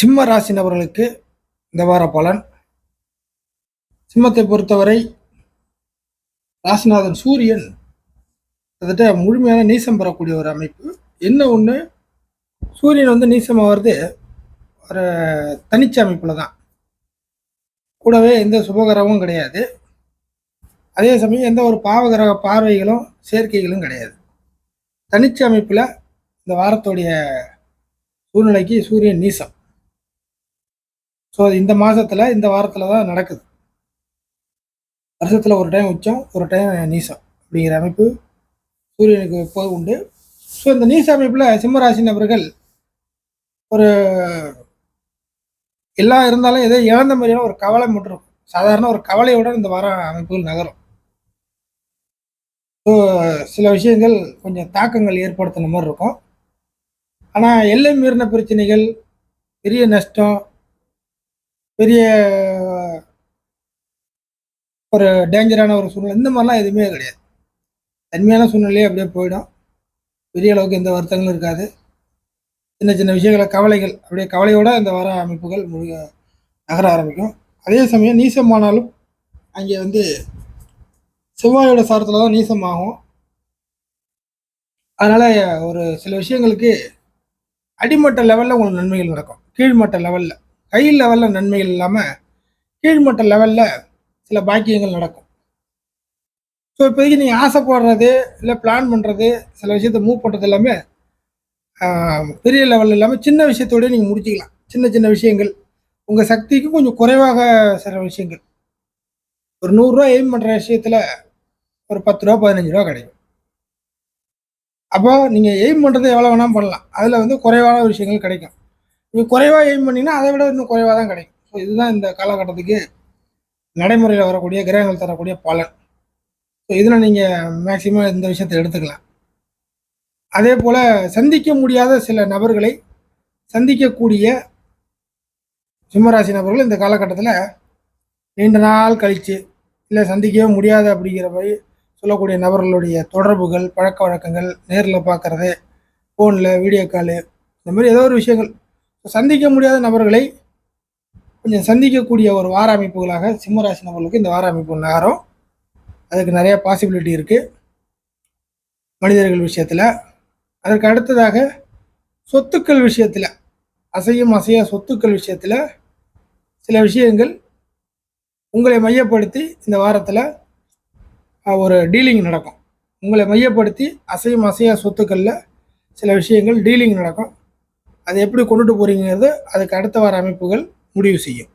சிம்ம ராசி நபர்களுக்கு இந்த வார பலன். சிம்மத்தை பொறுத்தவரை ராசிநாதன் சூரியன் கிட்டத்தட்ட முழுமையான நீசம் பெறக்கூடிய ஒரு அமைப்பு. என்ன ஒன்று சூரியன் வந்து நீசம் ஆகிறது ஒரு தனிச்ச அமைப்பில் தான். கூடவே எந்த சுபகரமும் கிடையாது. அதே சமயம் எந்த ஒரு பாவகிரக பார்வைகளும் சேர்க்கைகளும் கிடையாது. தனிச்ச அமைப்பில் இந்த வாரத்துடைய சூழ்நிலைக்கு சூரியன் நீசம். ஸோ இந்த மாதத்தில் இந்த வாரத்தில் தான் நடக்குது. வருஷத்தில் ஒரு டைம் உச்சம் ஒரு டைம் நீசம் அப்படிங்கிற அமைப்பு சூரியனுக்கு எப்போது உண்டு. ஸோ இந்த நீச அமைப்பில் சிம்மராசி நபர்கள் ஒரு எல்லாம் இருந்தாலும் ஏதோ இழந்த மாதிரியான ஒரு கவலை மட்டும் இருக்கும். சாதாரண ஒரு கவலையுடன் இந்த வார அமைப்புகள் நகரும். ஸோ சில விஷயங்கள் கொஞ்சம் தாக்கங்கள் ஏற்படுத்தின மாதிரி இருக்கும். ஆனால் எல்லை மீறின பிரச்சனைகள் பெரிய நஷ்டம் பெரிய ஒரு டேஞ்சரான ஒரு சூழ்நிலை. இந்த மாதிரிலாம் எதுவுமே கிடையாது. தன்மையான சூழ்நிலையே அப்படியே போயிடும். பெரிய அளவுக்கு எந்த வருத்தங்களும் இருக்காது. சின்ன சின்ன விஷயங்கள கவலைகள் அப்படியே கவலையோட இந்த வர அமைப்புகள் முழு நகர ஆரம்பிக்கும். அதே சமயம் நீசமானாலும் அங்கே வந்து செவ்வாயோட சாரத்தில் தான் நீசமாகும். அதனால் ஒரு சில விஷயங்களுக்கு அடிமட்ட லெவலில் உங்களுக்கு நன்மைகள் நடக்கும். கீழ்மட்ட லெவலில் ஹை லெவலில் நன்மைகள் இல்லாமல் கீழ்மட்ட லெவலில் சில பாக்கியங்கள் நடக்கும். ஸோ இப்போதைக்கு நீங்கள் ஆசைப்படுறது இல்லை பிளான் பண்ணுறது சில விஷயத்த மூவ் பண்ணுறது எல்லாமே பெரிய லெவலில் இல்லாமல் சின்ன விஷயத்தோடய நீங்கள் முடிச்சிக்கலாம். சின்ன சின்ன விஷயங்கள். உங்கள் சக்திக்கு கொஞ்சம் குறைவாக சில விஷயங்கள். ஒரு நூறுரூவா எய்ம் பண்ணுற விஷயத்தில் ஒரு பத்து ரூபா பதினஞ்சு ரூபா கிடைக்கும். அப்போ நீங்கள் எய்ம் பண்ணுறது எவ்வளோ வேணாலும் பண்ணலாம். அதில் வந்து குறைவான விஷயங்கள் கிடைக்கும். நீங்கள் குறைவாக எய்ம் பண்ணிங்கன்னா அதை விட இன்னும் குறைவாக தான் கிடைக்கும். ஸோ இதுதான் இந்த காலகட்டத்துக்கு நடைமுறையில் வரக்கூடிய கிரகங்கள் தரக்கூடிய பலன். ஸோ இதில் நீங்கள் மேக்சிமம் இந்த விஷயத்தை எடுத்துக்கலாம். அதே போல் சந்திக்க முடியாத சில நபர்களை சந்திக்கக்கூடிய சிம்மராசி நபர்கள் இந்த காலகட்டத்தில் நீண்ட நாள் கழித்து இல்லை சந்திக்கவே முடியாது அப்படிங்கிற மாதிரி சொல்லக்கூடிய நபர்களுடைய தொடர்புகள் பழக்க வழக்கங்கள் நேரில் பார்க்குறது ஃபோனில் வீடியோ காலு இந்த மாதிரி ஏதோ ஒரு விஷயங்கள் சந்திக்க முடியாத நபர்களை கொஞ்சம் சந்திக்கக்கூடிய ஒரு வார அமைப்புகளாக சிம்மராசி நபர்களுக்கு இந்த வார அமைப்பு நகரும். அதுக்கு நிறைய பாசிபிலிட்டி இருக்குது மனிதர்கள் விஷயத்தில். அதற்கு அடுத்ததாக சொத்துக்கள் விஷயத்தில். அசையும் அசையா சொத்துக்கள் விஷயத்தில் சில விஷயங்கள் உங்களை மையப்படுத்தி இந்த வாரத்தில் ஒரு டீலிங் நடக்கும். உங்களை மையப்படுத்தி அசையும் அசையா சொத்துக்களில் சில விஷயங்கள் டீலிங் நடக்கும். அதை எப்படி கொண்டுட்டு போறீங்கிறது அதுக்கு அடுத்த வார அமைப்புகள் முடிவு செய்யும்.